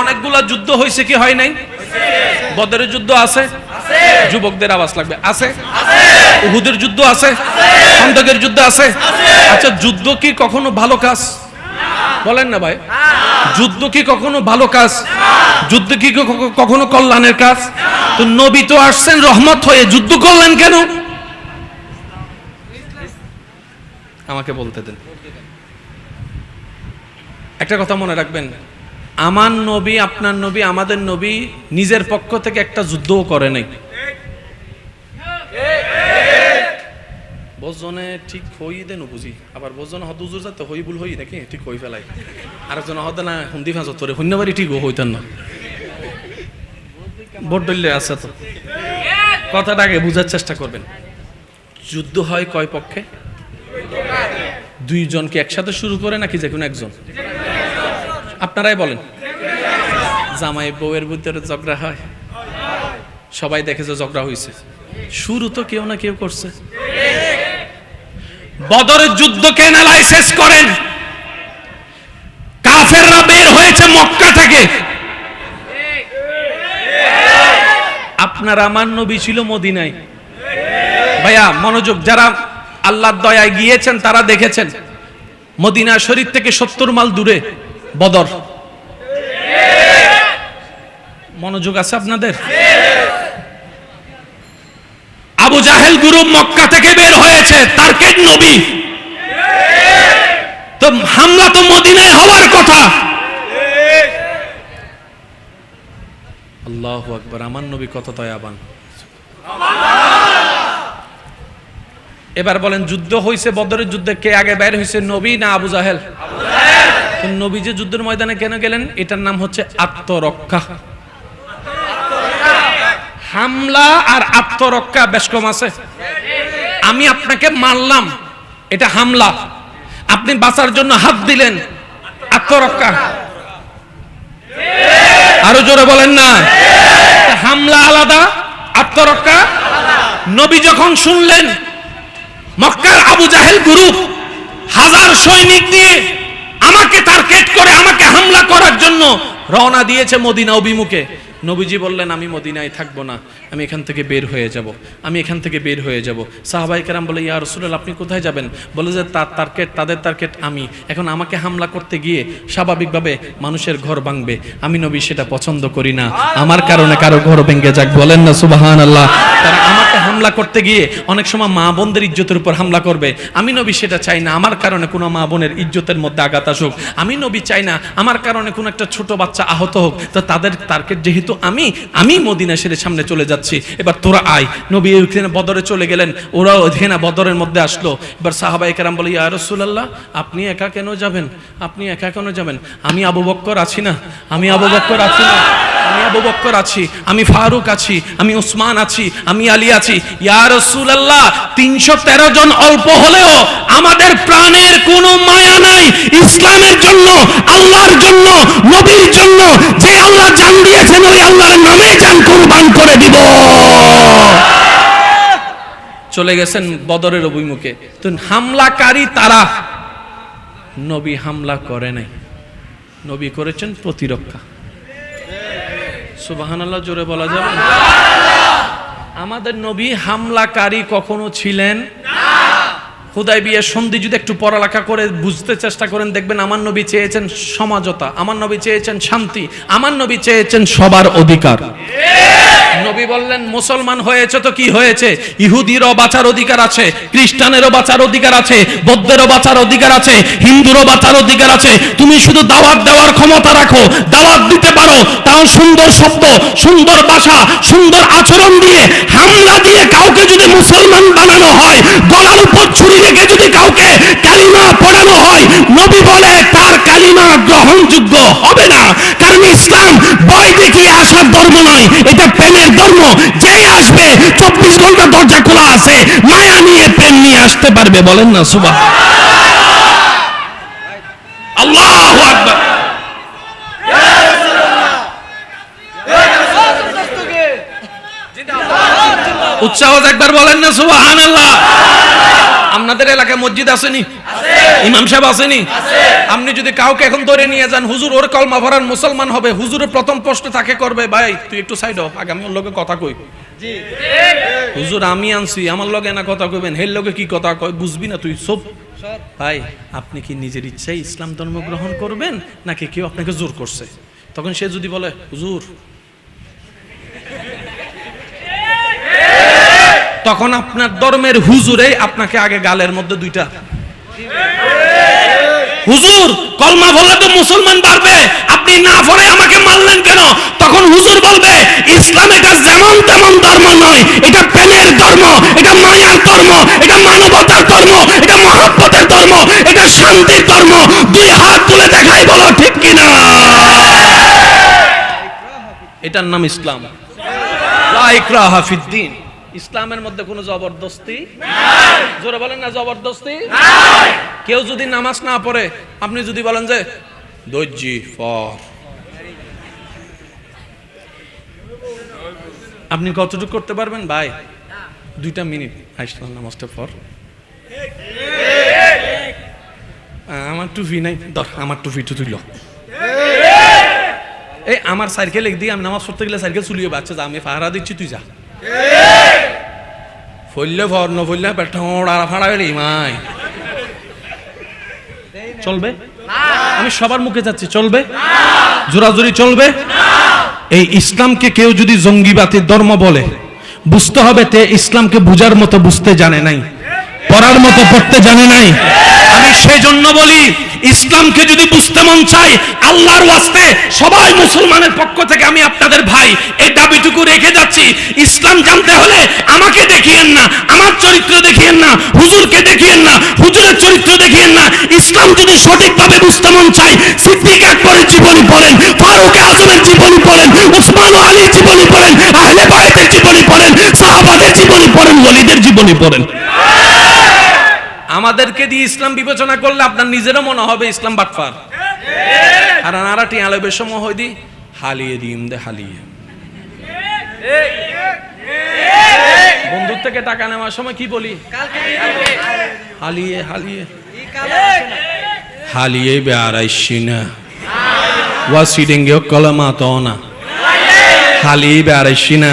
অনেকগুলা যুদ্ধ হয়েছে কি হয় নাই? বদরের যুদ্ধ আছে, যুবকদের আওয়াজ লাগবে। আছে? উহুদের যুদ্ধ আছে, খন্দকের যুদ্ধ আছে। আচ্ছা যুদ্ধ কি কখনো ভালো কাজ? বলেন না ভাই। যুদ্ধ কি কখনো ভালো কাজ? যুদ্ধ কি কখনো কল্যাণের কাজ? তো নবী তো আসছেন, রহমত হয়ে যুদ্ধ করলেন কেন? আমাকে বলতে দেন। একটা কথা মনে রাখবেন আমার নবী, আপনার নবী, আমাদের নবী নিজের পক্ষ থেকে একটা যুদ্ধও করে নাই। বোঝনে ঠিক হই দেন বুঝি আবার বোঝনে হদ উজুর যাতে হই ভুল হই নাকি ঠিক হই ফেলাই। আরেকজন হদ না, হুন্দি ফাঁস তোরে শূন্যবারই ঠিক হইতেন না। দলীয় আছে তো। আগে বুঝার চেষ্টা করবেন। যুদ্ধ হয় কয় পক্ষে? দুইজনকে একসাথে শুরু করে নাকি যে কোনো একজন? আপনারাই বলেন। জামাই বউয়ের ভিতরে ঝগড়া হয়। সবাই দেখে যে ঝগড়া হয়েছে শুরু তো কেউ না কেউ করছে। বদরের যুদ্ধকে অ্যানালাইসিস করেন? কাফেররা বের হয়েছে মক্কা থেকে। আপনার আমার নবী ছিল মদিনায়। ভাইয়া, মনোযোগ, যারা আল্লাহর দয়ায় গিয়েছেন, তারা দেখেছেন। মদিনা শরীর থেকে সত্তর মাইল দূরে। বদর। মনোযোগ আছে আপনাদের? আবু জাহেল গুরু মক্কা থেকে বের হয়েছে তারকের নবী? তো হামলা তো মদিনায় হওয়ার কথা। আল্লাহ আকবার, আমার নবী কত দয়াবান। এবার বলেন, যুদ্ধ হয়েছে বদরের যুদ্ধে কে আগে বের হয়েছে নবী না আবু জাহেল? তো নবী যে যুদ্ধের ময়দানে কেন গেলেন, এটার নাম হচ্ছে আত্মরক্ষা। হামলা আর আত্মরক্ষা বেশ কম আছে। আমি আপনাকে মারলাম, এটা হামলা। আপনি বাঁচার জন্য হাত দিলেন, আত্মরক্ষা। আরও জোরে বলেন না। হামলা আলাদা, আত্মরক্ষা। নবী যখন শুনলেন, মক্কার আবু জাহেল গ্রুপ হাজার সৈনিক দিয়ে আমাকে টার্গেট করে, আমাকে হামলা করার জন্য রওনা দিয়েছে মদিনা অভিমুখে। নবীজি বললেন, আমি মদিনায় থাকব না, আমি এখান থেকে বের হয়ে যাব, আমি এখান থেকে বের হয়ে যাব। সাহাবাই কেরাম বলে, ইয়া রসুল আপনি কোথায় যাবেন? বলে যে, তার টার্গেট তাদের টার্গেট আমি। এখন আমাকে হামলা করতে গিয়ে স্বাভাবিকভাবে মানুষের ঘর ভাঙবে। আমি নবী সেটা পছন্দ করি না। আমার কারণে কারও ঘর ভেঙে যাক। বলেন না সুবাহান আল্লাহ তারা আমাকে হামলা করতে গিয়ে অনেক সময় মা বোনদের ইজ্জতের উপর হামলা করবে। আমি নবী সেটা চাই না, আমার কারণে কোনো মা বোনের ইজ্জতের মধ্যে আঘাত আসুক। আমি নবী চাই না, আমার কারণে কোনো একটা ছোট বাচ্চা আহত হোক। তো তাদের টার্গেট যেহেতু আমি আমি মদিনা সেরে সামনে চলে যাচ্ছি। এবার তোরা আয়। নবী ওইখানে বদরে চলে গেলেন, ওরাও ওইখানে বদরের মধ্যে আসলো। এবার সাহাবাই কেরাম বলে, ইয়া রাসূলুল্লাহ, আপনি একা কেন যাবেন? আপনি একা কেন যাবেন? আমি আবু বক্কর আছি না, আমি আবু বক্কর আছি না, আমি আবু বক্কর আছি, আমি ফারুক আছি, আমি উসমান আছি, আমি আলী আছি। ইয়া রাসূলুল্লাহ 313 জন অল্প হলেও আমাদের প্রাণের কোনো মায়া নাই। ইসলামের জন্য, আল্লাহর জন্য, নবীর জন্য, যে আল্লাহ জান দিয়েছেন, ওই আল্লাহর নামে জান কুরবান করে দিব। চলে গেছেন বদরের অভিমুখে। তো হামলাকারী তারা, নবী হামলা করে নাই। নবী করেছেন প্রতিরক্ষা। সুবাহানাল্লাহ, জোরে বলা যাবে না? আমাদের নবী হামলাকারী কখনো ছিলেন? হুদাই বিয়ে সন্ধি যদি একটু পড়ালেখা করে বুঝতে চেষ্টা করেন, দেখবেন আমার নবী চেয়েছেন সমাজতা, আমার নবী চেয়েছেন শান্তি, আমার নবী চেয়েছেন সবার অধিকার। নবী বললেন, মুসলমান হয়েছে তো কি হয়েছে? ইহুদিরও বাঁচার অধিকার আছে, খ্রিস্টানেরও বাঁচার অধিকার আছে, বৌদ্ধেরও বাঁচার অধিকার আছে, হিন্দুরও বাঁচার অধিকার আছে। তুমি শুধু দাওয়াত দেওয়ার ক্ষমতা রাখো, দাওয়াত দিতে পারো, তাও সুন্দর শব্দ, সুন্দর ভাষা, সুন্দর আচরণ দিয়ে হামলা দিয়ে কাউকে যদি মুসলমান বানানো হয়, গলার উপর ছুরি রেখে যদি কাউকে কালিমা পড়ানো হয়, নবী বলে তার কালিমা গ্রহণযোগ্য হবে না। কারণ ইসলাম ভয় দেখিয়ে আসার ধর্ম নয়, এটা প্রেমের ধর্ম। যে আসবে, চব্বিশ ঘণ্টা দরজা খোলা আছে, মায়া নিয়ে, প্রেম নিয়ে আসতে পারবে, বলেন না সুবাহ আল্লাহ আকবার উৎসাহ একবার বলেন না আপনাদের এলাকায় মসজিদ আসেনি? ইমাম সাহেব আসেনি? আপনি যদি কাউকে এখন ধরে নিয়ে যান হুজুর ওর কলমা ভরান মুসলমান হবে হুজুরের প্রথম প্রশ্ন তাকে করবে ভাই তুই একটু সাইড হ আগে আমি ওর লগে কথা কই। হুজুর আমি আনছি আমার লগে না কথা কইবেন হের লগে কি কথা কয় বুঝবি না তুই সব ভাই আপনি কি নিজের ইচ্ছায় ইসলাম ধর্ম গ্রহণ করবেন নাকি কেউ আপনাকে জোর করছে? তখন সে যদি বলে হুজুর তখন আপনার ধর্মের হুজুরে আপনাকে আগে গালের মধ্যে দুইটা। হুজুর, কলমা বললে তো মুসলমান পারবে আপনি না পড়ে আমাকে মারলেন কেন? তখন হুজুর বলবে, ইসলাম এটা যেমন তেমন ধর্ম নয়। এটা প্রেমের ধর্ম, এটা মায়ার ধর্ম, এটা মানবতার ধর্ম, এটা মহাব্বতের ধর্ম, এটা শান্তির ধর্ম। দুই হাত তুলে দেখাই বলো, ঠিক কিনা? এটার নাম ইসলাম। লা ইসলামের মধ্যে কোনো জবরদস্তি? জোরে বলেন না জবরদস্তি? কেউ যদি নামাজ না পড়ে আপনি যদি বলেন যে দর্জি ফর। আপনি কতটুকু করতে পারবেন? ভাই দুইটা মিনিট। আইসলাম নামাজটা পর আমার টুফি নাই। ধর আমার টুফিটা তুইল। এই আমার সাইকেল একদিকে আমি নামাজ পড়তে গেলে সাইকেল চুলিয়ে বাচ্চা যা আমি ফাহারা দিচ্ছি তুই যা। ফললে ফর ন ফললে ফাড়া মাই চলবে? আমি সবার মুখে যাচ্ছি চলবে? জোরাজুরি চলবে? এই ইসলামকে কেউ যদি জঙ্গিবাতির ধর্ম বলে বুঝতে হবে তে ইসলামকে বুঝার মতো বুঝতে জানে নাই পড়ার মতো পড়তে জানে নাই। আমি সেই জন্য বলি, ইসলামকে যদি বুঝতে মন চাই আল্লাহর ওয়াস্তে সবাই মুসলমানের পক্ষ থেকে আমি আপনাদের ভাই এই দাবিটুকু রেখে যাচ্ছি। ইসলাম জানতে হলে আমাকে দেখিয়েন না, আমার চরিত্র দেখিয়েন না, হুজুরকে দেখিয়েন না, হুজুরের চরিত্র দেখিয়েন না। ইসলাম যদি সঠিকভাবে বুঝতে মন চাই সিদ্দিক আকবরের জীবনী পড়েন, ফারুক আজমের জীবনী পড়েন, উসমান আলীর জীবনী পড়েন, আহলে বাইতের জীবনী পড়েন, সাহাবাদের জীবনী পড়েন ওলিদের জীবনী পড়েন। আমাদেরকে দিয়ে ইসলাম বিবেচনা করলে আপনার নিজেরও মনে হবে ইসলাম বাটফার আর আনারা টিয়ালে বেসময় হই দি হালিয়ে দিম দে হালিয়ে। বন্ধুর থেকে টাকা নেওয়ার সময় কি বলি? হালিয়ে হালিয়ে। হালিয়ে বেড়াইছি না ওয়াসিডেঙ্গে কলমা তো না হালিয়ে বেড়াইছি না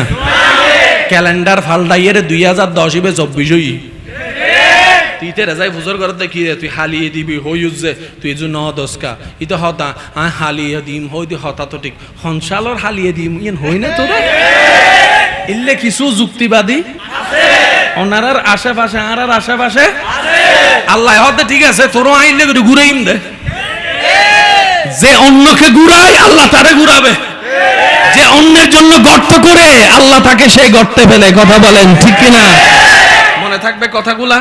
ক্যালেন্ডার ফালটাইয়ের দুই হাজার দশ ইবে চব্বিশই তুই তে রেজাই বুজর করত দেখি রে তুই হালিয়ে দিবি হই যে তুই এজু ন দশকা ই তো হতা আ হালিয়ে দিম হই দি হতা তো ঠিক হনসালর হালিয়ে দিম ইন হই না তোরা ইল্লে কিছু যুক্তিবাদী? ওনারার আশেপাশে আর আশেপাশে? আল্লাহ হতে ঠিক আছে তোরও আইলে ঘুরেইম দে। যে অন্যকে ঘুরায় আল্লাহ তারে ঘুরাবে যে অন্যের জন্য গর্ত করে, আল্লাহ তাকে সেই গর্তে ফেলে, কথা বলেন, ঠিক কিনা? মনে থাকবে কথাগুলা?